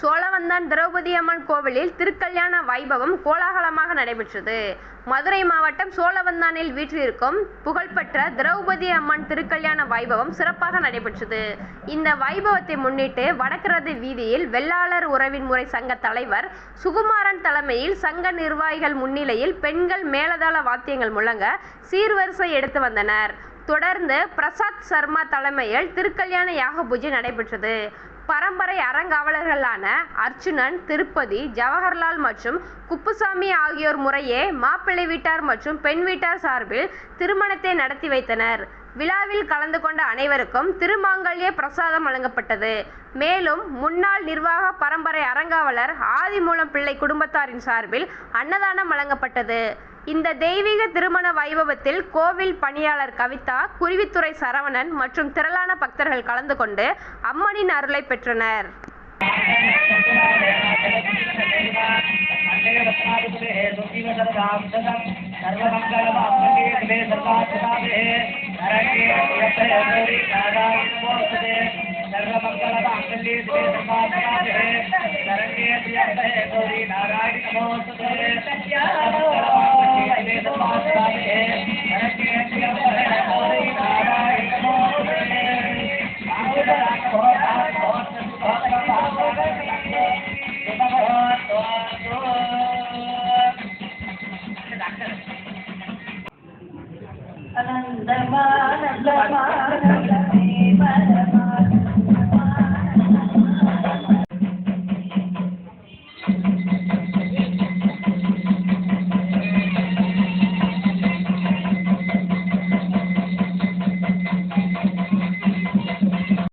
சோழவந்தான் திரௌபதி அம்மன் கோவிலில் திருக்கல்யாண வைபவம் கோலாகலமாக நடைபெற்றது. மதுரை மாவட்டம் சோழவந்தானில் வீற்றிருக்கும் புகழ்பெற்ற திரௌபதி அம்மன் திருக்கல்யாண வைபவம் சிறப்பாக நடைபெற்றது. இந்த வைபவத்தை முன்னிட்டு வடக்கரது வீதியில் வெள்ளாளர் உறவின் முறை சங்க தலைவர் சுகுமாரன் தலைமையில் சங்க நிர்வாகிகள் முன்னிலையில் பெண்கள் மேலதாள வாத்தியங்கள் முழங்க சீர்வரிசை எடுத்து வந்தனர். தொடர்ந்து பிரசாத் சர்மா தலைமையில் திருக்கல்யாண யாக பூஜை நடைபெற்றது. பரம்பரை அறங்காவலர்களான அர்ச்சுனன் திருப்பதி ஜவஹர்லால் மற்றும் குப்புசாமி ஆகியோர் முறையே மாப்பிள்ளை வீட்டார் மற்றும் பெண் வீட்டார் சார்பில் திருமணத்தை நடத்தி வைத்தனர். விழாவில் கலந்து கொண்ட அனைவருக்கும் திருமாங்கல்ய பிரசாதம் வழங்கப்பட்டது. மேலும் முன்னாள் நிர்வாக பரம்பரை அறங்காவலர் ஆதிமூலம் பிள்ளை குடும்பத்தாரின் சார்பில் அன்னதானம் வழங்கப்பட்டது. இந்த தெய்வீக திருமண வைபவத்தில் கோவில் பணியாளர் கவிதா குருவித்துறை சரவணன் மற்றும் திரளான பக்தர்கள் கலந்து கொண்டு அம்மனின் அருளை பெற்றனர். Narayana Ananda Mana, Ananda Mana, Ananda Mana.